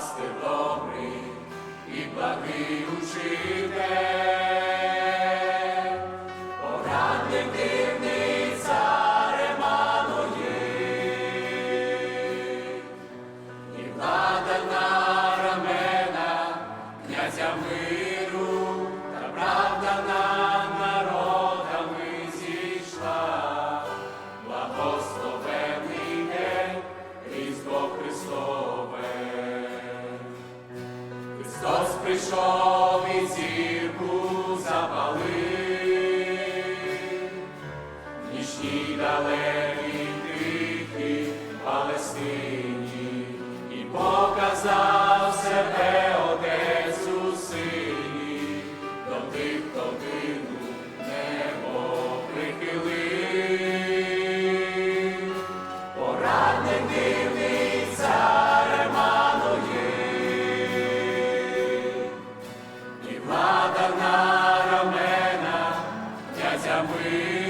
пастир добрий і благий учитель, Христос прийшов і зірку запалив, нічній далекій тихій Палестині і показав. князя ми.